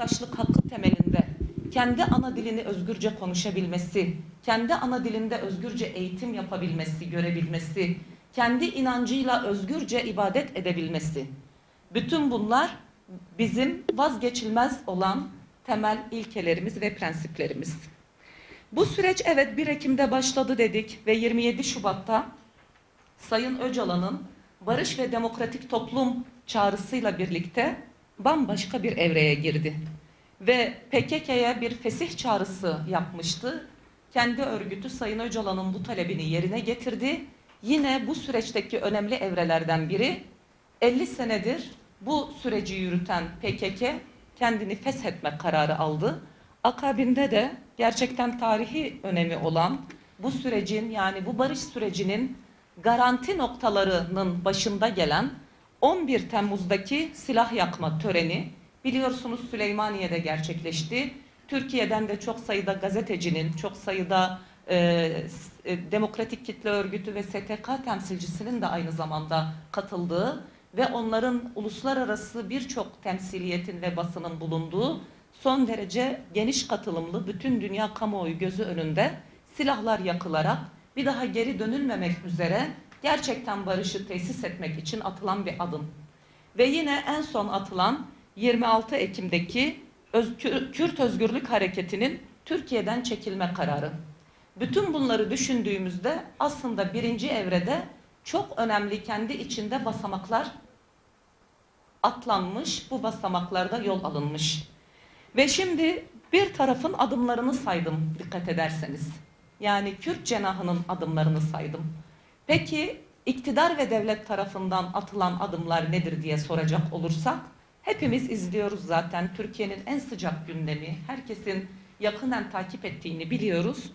yurttaşlık hakkı temelinde kendi ana dilini özgürce konuşabilmesi, kendi ana dilinde özgürce eğitim yapabilmesi, görebilmesi, kendi inancıyla özgürce ibadet edebilmesi. Bütün bunlar bizim vazgeçilmez olan temel ilkelerimiz ve prensiplerimiz. Bu süreç evet 1 Ekim'de başladı dedik ve 27 Şubat'ta Sayın Öcalan'ın barış ve demokratik toplum çağrısıyla birlikte bambaşka bir evreye girdi. Ve PKK'ya bir fesih çağrısı yapmıştı. Kendi örgütü Sayın Öcalan'ın bu talebini yerine getirdi. Yine bu süreçteki önemli evrelerden biri 50 senedir bu süreci yürüten PKK kendini feshetme kararı aldı. Akabinde de gerçekten tarihi önemi olan bu sürecin yani bu barış sürecinin garanti noktalarının başında gelen 11 Temmuz'daki silah yakma töreni biliyorsunuz Süleymaniye'de gerçekleşti. Türkiye'den de çok sayıda gazetecinin, çok sayıda e, e, Demokratik Kitle Örgütü ve STK temsilcisinin de aynı zamanda katıldığı ve onların uluslararası birçok temsiliyetin ve basının bulunduğu son derece geniş katılımlı bütün dünya kamuoyu gözü önünde silahlar yakılarak bir daha geri dönülmemek üzere gerçekten barışı tesis etmek için atılan bir adım. Ve yine en son atılan 26 Ekim'deki Öz- Kür- Kürt Özgürlük Hareketi'nin Türkiye'den çekilme kararı. Bütün bunları düşündüğümüzde aslında birinci evrede çok önemli kendi içinde basamaklar atlanmış, bu basamaklarda yol alınmış. Ve şimdi bir tarafın adımlarını saydım dikkat ederseniz. Yani Kürt cenahının adımlarını saydım. Peki iktidar ve devlet tarafından atılan adımlar nedir diye soracak olursak hepimiz izliyoruz zaten Türkiye'nin en sıcak gündemi, herkesin yakından takip ettiğini biliyoruz.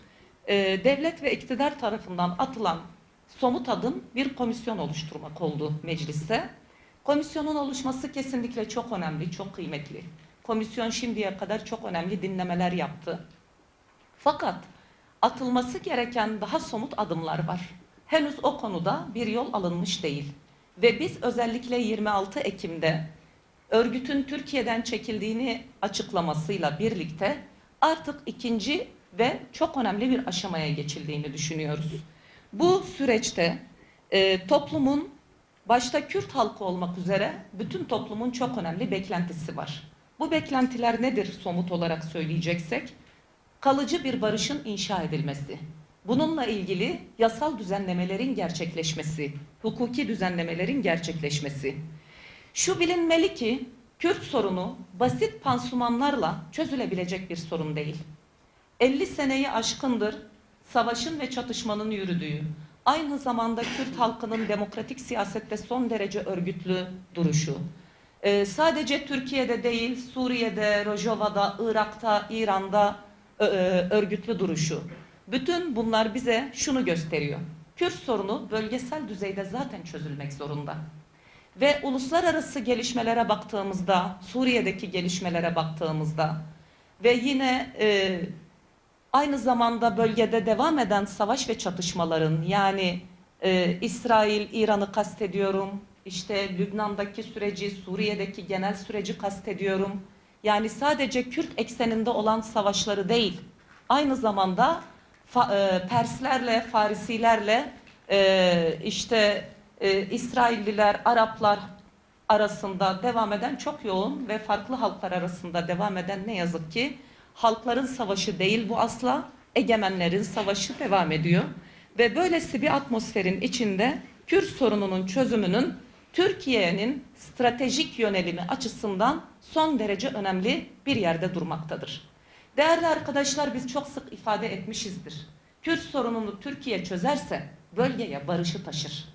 Ee, devlet ve iktidar tarafından atılan somut adım bir komisyon oluşturmak oldu mecliste. Komisyonun oluşması kesinlikle çok önemli, çok kıymetli. Komisyon şimdiye kadar çok önemli dinlemeler yaptı. Fakat atılması gereken daha somut adımlar var. Henüz o konuda bir yol alınmış değil. Ve biz özellikle 26 Ekim'de örgütün Türkiye'den çekildiğini açıklamasıyla birlikte artık ikinci ve çok önemli bir aşamaya geçildiğini düşünüyoruz. Bu süreçte e, toplumun başta Kürt halkı olmak üzere bütün toplumun çok önemli beklentisi var. Bu beklentiler nedir somut olarak söyleyeceksek? Kalıcı bir barışın inşa edilmesi. Bununla ilgili yasal düzenlemelerin gerçekleşmesi, hukuki düzenlemelerin gerçekleşmesi. Şu bilinmeli ki Kürt sorunu basit pansumanlarla çözülebilecek bir sorun değil. 50 seneyi aşkındır savaşın ve çatışmanın yürüdüğü, aynı zamanda Kürt halkının demokratik siyasette son derece örgütlü duruşu, ee, sadece Türkiye'de değil, Suriye'de, Rojava'da, Irak'ta, İran'da ö, örgütlü duruşu. Bütün bunlar bize şunu gösteriyor. Kürt sorunu bölgesel düzeyde zaten çözülmek zorunda. Ve uluslararası gelişmelere baktığımızda, Suriye'deki gelişmelere baktığımızda ve yine e, aynı zamanda bölgede devam eden savaş ve çatışmaların yani e, İsrail, İran'ı kastediyorum, işte Lübnan'daki süreci, Suriye'deki genel süreci kastediyorum. Yani sadece Kürt ekseninde olan savaşları değil, aynı zamanda fa- e, Perslerle, Farisilerle, e, işte e, İsrailliler, Araplar arasında devam eden çok yoğun ve farklı halklar arasında devam eden ne yazık ki halkların savaşı değil bu asla egemenlerin savaşı devam ediyor. Ve böylesi bir atmosferin içinde Kürt sorununun çözümünün Türkiye'nin stratejik yönelimi açısından son derece önemli bir yerde durmaktadır. Değerli arkadaşlar biz çok sık ifade etmişizdir. Kürt sorununu Türkiye çözerse bölgeye barışı taşır.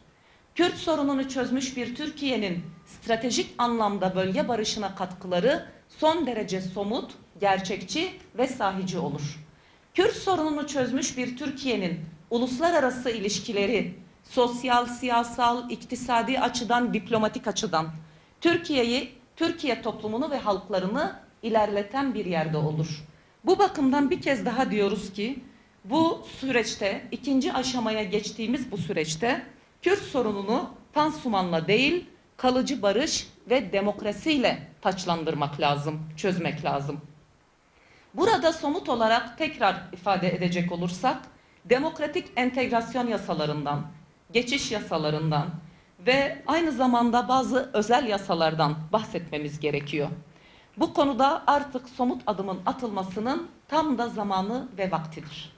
Kürt sorununu çözmüş bir Türkiye'nin stratejik anlamda bölge barışına katkıları son derece somut, gerçekçi ve sahici olur. Kürt sorununu çözmüş bir Türkiye'nin uluslararası ilişkileri sosyal, siyasal, iktisadi açıdan, diplomatik açıdan Türkiye'yi, Türkiye toplumunu ve halklarını ilerleten bir yerde olur. Bu bakımdan bir kez daha diyoruz ki bu süreçte ikinci aşamaya geçtiğimiz bu süreçte Kürt sorununu pansumanla değil kalıcı barış ve demokrasiyle taçlandırmak lazım, çözmek lazım. Burada somut olarak tekrar ifade edecek olursak, demokratik entegrasyon yasalarından, geçiş yasalarından ve aynı zamanda bazı özel yasalardan bahsetmemiz gerekiyor. Bu konuda artık somut adımın atılmasının tam da zamanı ve vaktidir.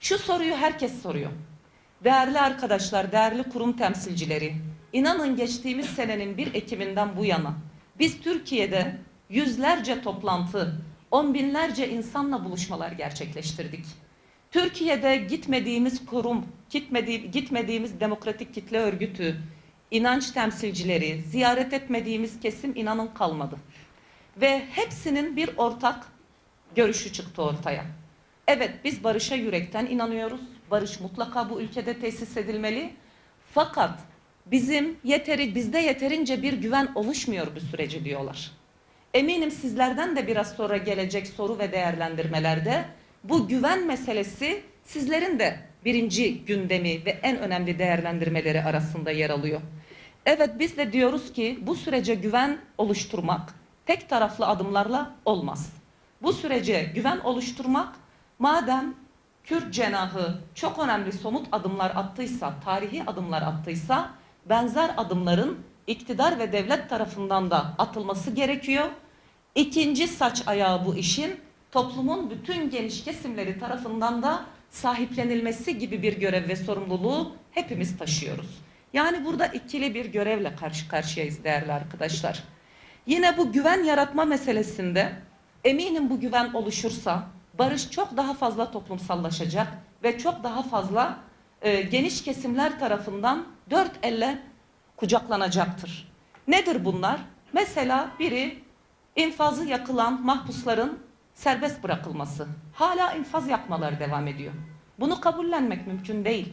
Şu soruyu herkes soruyor. Değerli arkadaşlar, değerli kurum temsilcileri, inanın geçtiğimiz senenin 1 Ekim'inden bu yana biz Türkiye'de yüzlerce toplantı, on binlerce insanla buluşmalar gerçekleştirdik. Türkiye'de gitmediğimiz kurum, gitmedi, gitmediğimiz demokratik kitle örgütü, inanç temsilcileri, ziyaret etmediğimiz kesim inanın kalmadı. Ve hepsinin bir ortak görüşü çıktı ortaya. Evet biz barışa yürekten inanıyoruz. Barış mutlaka bu ülkede tesis edilmeli. Fakat bizim yeteri bizde yeterince bir güven oluşmuyor bu süreci diyorlar. Eminim sizlerden de biraz sonra gelecek soru ve değerlendirmelerde bu güven meselesi sizlerin de birinci gündemi ve en önemli değerlendirmeleri arasında yer alıyor. Evet biz de diyoruz ki bu sürece güven oluşturmak tek taraflı adımlarla olmaz. Bu sürece güven oluşturmak madem Kürt cenahı çok önemli somut adımlar attıysa, tarihi adımlar attıysa benzer adımların iktidar ve devlet tarafından da atılması gerekiyor. İkinci saç ayağı bu işin toplumun bütün geniş kesimleri tarafından da sahiplenilmesi gibi bir görev ve sorumluluğu hepimiz taşıyoruz. Yani burada ikili bir görevle karşı karşıyayız değerli arkadaşlar. Yine bu güven yaratma meselesinde eminim bu güven oluşursa barış çok daha fazla toplumsallaşacak ve çok daha fazla e, geniş kesimler tarafından dört elle kucaklanacaktır. Nedir bunlar? Mesela biri infazı yakılan mahpusların serbest bırakılması. Hala infaz yakmaları devam ediyor. Bunu kabullenmek mümkün değil.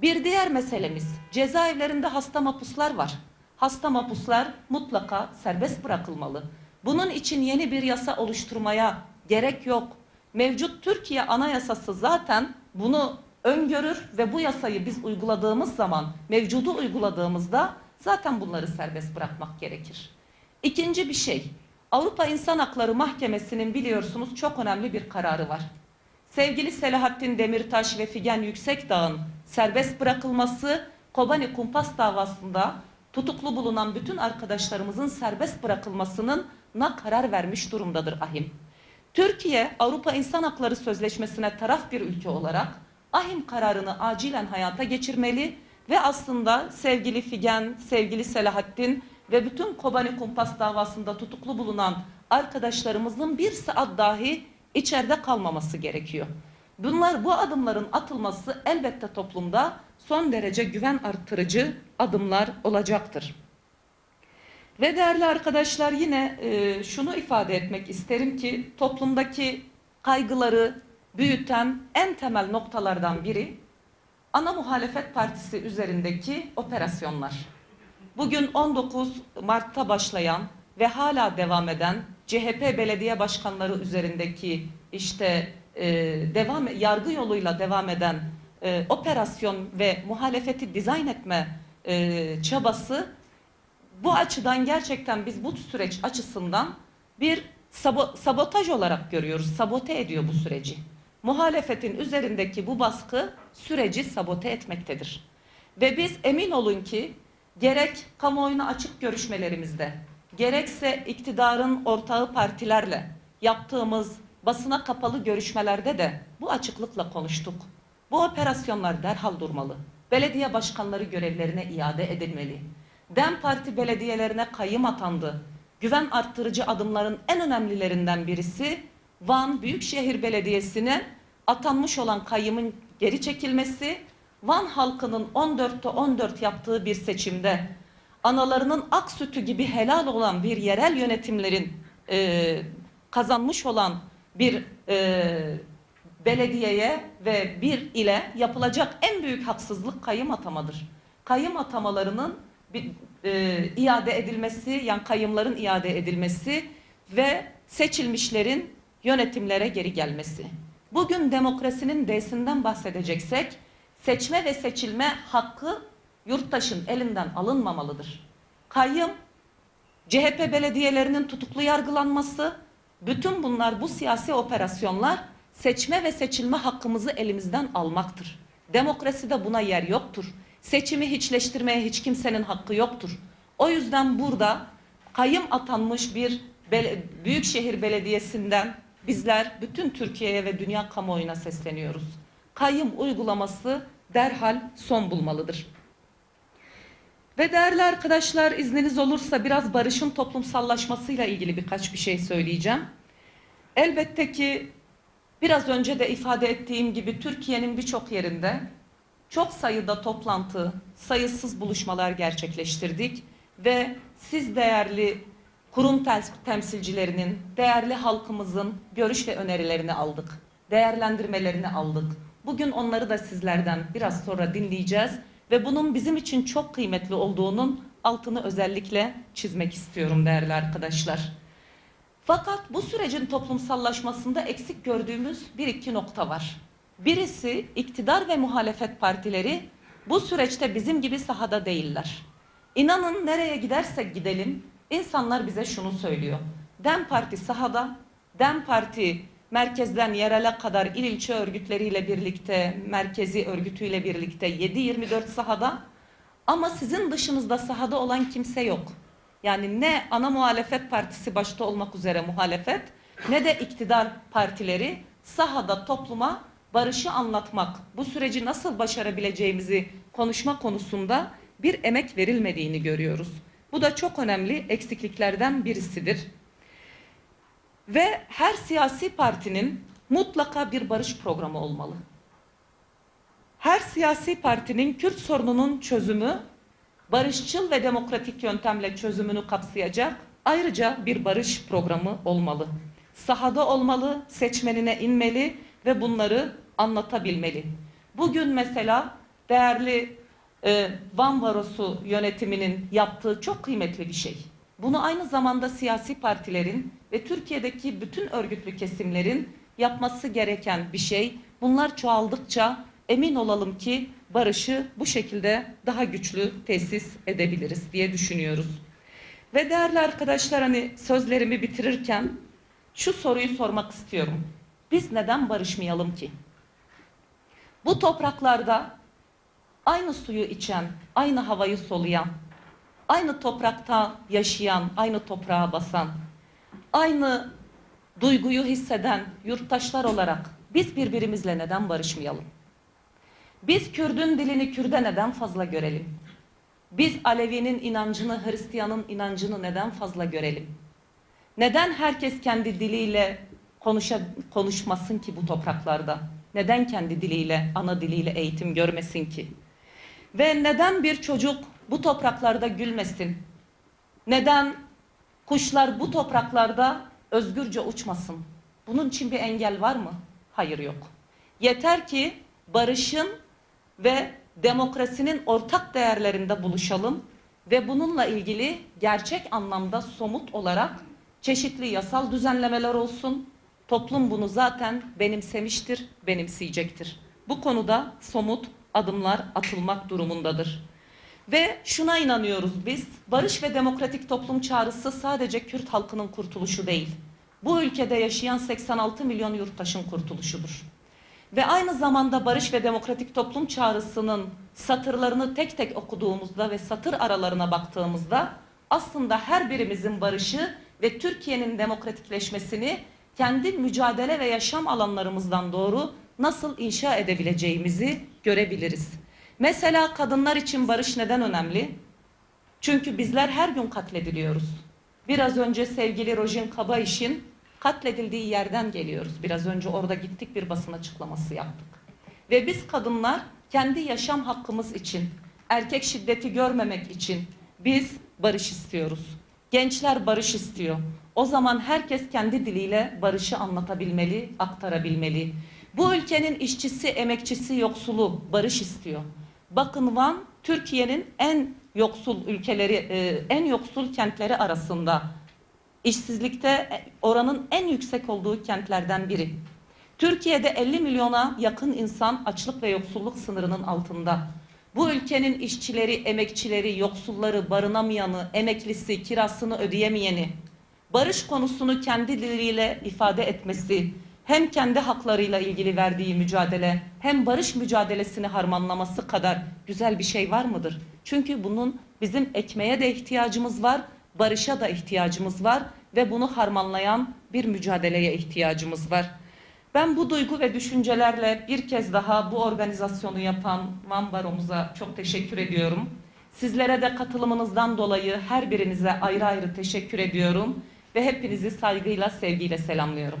Bir diğer meselemiz cezaevlerinde hasta mahpuslar var. Hasta mahpuslar mutlaka serbest bırakılmalı. Bunun için yeni bir yasa oluşturmaya gerek yok. Mevcut Türkiye Anayasası zaten bunu öngörür ve bu yasayı biz uyguladığımız zaman, mevcudu uyguladığımızda zaten bunları serbest bırakmak gerekir. İkinci bir şey, Avrupa İnsan Hakları Mahkemesi'nin biliyorsunuz çok önemli bir kararı var. Sevgili Selahattin Demirtaş ve Figen Yüksekdağ'ın serbest bırakılması, Kobani Kumpas davasında tutuklu bulunan bütün arkadaşlarımızın serbest bırakılmasının na karar vermiş durumdadır ahim. Türkiye Avrupa İnsan Hakları Sözleşmesi'ne taraf bir ülke olarak ahim kararını acilen hayata geçirmeli ve aslında sevgili Figen, sevgili Selahattin ve bütün Kobani Kumpas davasında tutuklu bulunan arkadaşlarımızın bir saat dahi içeride kalmaması gerekiyor. Bunlar bu adımların atılması elbette toplumda son derece güven arttırıcı adımlar olacaktır. Ve değerli arkadaşlar yine e, şunu ifade etmek isterim ki toplumdaki kaygıları büyüten en temel noktalardan biri ana muhalefet partisi üzerindeki operasyonlar. Bugün 19 Mart'ta başlayan ve hala devam eden CHP belediye başkanları üzerindeki işte e, devam yargı yoluyla devam eden e, operasyon ve muhalefeti dizayn etme e, çabası bu açıdan gerçekten biz bu süreç açısından bir sabo sabotaj olarak görüyoruz. Sabote ediyor bu süreci. Muhalefetin üzerindeki bu baskı süreci sabote etmektedir. Ve biz emin olun ki gerek kamuoyuna açık görüşmelerimizde, gerekse iktidarın ortağı partilerle yaptığımız basına kapalı görüşmelerde de bu açıklıkla konuştuk. Bu operasyonlar derhal durmalı. Belediye başkanları görevlerine iade edilmeli. DEM Parti belediyelerine kayyım atandı. Güven arttırıcı adımların en önemlilerinden birisi Van Büyükşehir Belediyesi'ne atanmış olan kayyımın geri çekilmesi, Van halkının 14'te 14 yaptığı bir seçimde analarının ak sütü gibi helal olan bir yerel yönetimlerin e, kazanmış olan bir e, belediyeye ve bir ile yapılacak en büyük haksızlık kayyım atamadır. Kayyım atamalarının bir, e, iade edilmesi, yani kayyımların iade edilmesi ve seçilmişlerin yönetimlere geri gelmesi. Bugün demokrasinin D'sinden bahsedeceksek, seçme ve seçilme hakkı yurttaşın elinden alınmamalıdır. kayyım, CHP belediyelerinin tutuklu yargılanması, bütün bunlar bu siyasi operasyonlar seçme ve seçilme hakkımızı elimizden almaktır. Demokraside buna yer yoktur. Seçimi hiçleştirmeye hiç kimsenin hakkı yoktur. O yüzden burada kayyım atanmış bir bele- büyükşehir belediyesinden bizler bütün Türkiye'ye ve dünya kamuoyuna sesleniyoruz. Kayyım uygulaması derhal son bulmalıdır. Ve değerli arkadaşlar izniniz olursa biraz barışın toplumsallaşmasıyla ilgili birkaç bir şey söyleyeceğim. Elbette ki biraz önce de ifade ettiğim gibi Türkiye'nin birçok yerinde çok sayıda toplantı, sayısız buluşmalar gerçekleştirdik ve siz değerli kurum temsilcilerinin, değerli halkımızın görüş ve önerilerini aldık. Değerlendirmelerini aldık. Bugün onları da sizlerden biraz sonra dinleyeceğiz ve bunun bizim için çok kıymetli olduğunun altını özellikle çizmek istiyorum değerli arkadaşlar. Fakat bu sürecin toplumsallaşmasında eksik gördüğümüz bir iki nokta var. Birisi iktidar ve muhalefet partileri bu süreçte bizim gibi sahada değiller. İnanın nereye gidersek gidelim insanlar bize şunu söylüyor. Dem Parti sahada, Dem Parti merkezden yerele kadar il ilçe örgütleriyle birlikte, merkezi örgütüyle birlikte 7-24 sahada ama sizin dışınızda sahada olan kimse yok. Yani ne ana muhalefet partisi başta olmak üzere muhalefet ne de iktidar partileri sahada topluma barışı anlatmak, bu süreci nasıl başarabileceğimizi konuşma konusunda bir emek verilmediğini görüyoruz. Bu da çok önemli eksikliklerden birisidir. Ve her siyasi partinin mutlaka bir barış programı olmalı. Her siyasi partinin Kürt sorununun çözümü barışçıl ve demokratik yöntemle çözümünü kapsayacak ayrıca bir barış programı olmalı. Sahada olmalı, seçmenine inmeli ve bunları anlatabilmeli. Bugün mesela değerli e, Van Varosu yönetiminin yaptığı çok kıymetli bir şey. Bunu aynı zamanda siyasi partilerin ve Türkiye'deki bütün örgütlü kesimlerin yapması gereken bir şey. Bunlar çoğaldıkça emin olalım ki barışı bu şekilde daha güçlü tesis edebiliriz diye düşünüyoruz. Ve değerli arkadaşlar hani sözlerimi bitirirken şu soruyu sormak istiyorum. Biz neden barışmayalım ki? Bu topraklarda aynı suyu içen, aynı havayı soluyan, aynı toprakta yaşayan, aynı toprağa basan, aynı duyguyu hisseden yurttaşlar olarak biz birbirimizle neden barışmayalım? Biz Kürdün dilini Kürde neden fazla görelim? Biz Alevi'nin inancını, Hristiyan'ın inancını neden fazla görelim? Neden herkes kendi diliyle konuşa, konuşmasın ki bu topraklarda? Neden kendi diliyle, ana diliyle eğitim görmesin ki? Ve neden bir çocuk bu topraklarda gülmesin? Neden kuşlar bu topraklarda özgürce uçmasın? Bunun için bir engel var mı? Hayır yok. Yeter ki barışın ve demokrasinin ortak değerlerinde buluşalım ve bununla ilgili gerçek anlamda somut olarak çeşitli yasal düzenlemeler olsun. Toplum bunu zaten benimsemiştir, benimseyecektir. Bu konuda somut adımlar atılmak durumundadır. Ve şuna inanıyoruz biz, barış ve demokratik toplum çağrısı sadece Kürt halkının kurtuluşu değil. Bu ülkede yaşayan 86 milyon yurttaşın kurtuluşudur. Ve aynı zamanda barış ve demokratik toplum çağrısının satırlarını tek tek okuduğumuzda ve satır aralarına baktığımızda aslında her birimizin barışı ve Türkiye'nin demokratikleşmesini kendi mücadele ve yaşam alanlarımızdan doğru nasıl inşa edebileceğimizi görebiliriz. Mesela kadınlar için barış neden önemli? Çünkü bizler her gün katlediliyoruz. Biraz önce sevgili Rojin Kabayiş'in katledildiği yerden geliyoruz. Biraz önce orada gittik bir basın açıklaması yaptık. Ve biz kadınlar kendi yaşam hakkımız için, erkek şiddeti görmemek için biz barış istiyoruz. Gençler barış istiyor. O zaman herkes kendi diliyle barışı anlatabilmeli, aktarabilmeli. Bu ülkenin işçisi, emekçisi, yoksulu barış istiyor. Bakın Van Türkiye'nin en yoksul ülkeleri, e, en yoksul kentleri arasında. İşsizlikte oranın en yüksek olduğu kentlerden biri. Türkiye'de 50 milyona yakın insan açlık ve yoksulluk sınırının altında. Bu ülkenin işçileri, emekçileri, yoksulları, barınamayanı, emeklisi, kirasını ödeyemeyeni, barış konusunu kendi diliyle ifade etmesi, hem kendi haklarıyla ilgili verdiği mücadele, hem barış mücadelesini harmanlaması kadar güzel bir şey var mıdır? Çünkü bunun bizim ekmeğe de ihtiyacımız var, barışa da ihtiyacımız var ve bunu harmanlayan bir mücadeleye ihtiyacımız var. Ben bu duygu ve düşüncelerle bir kez daha bu organizasyonu yapan Van çok teşekkür ediyorum. Sizlere de katılımınızdan dolayı her birinize ayrı ayrı teşekkür ediyorum ve hepinizi saygıyla, sevgiyle selamlıyorum.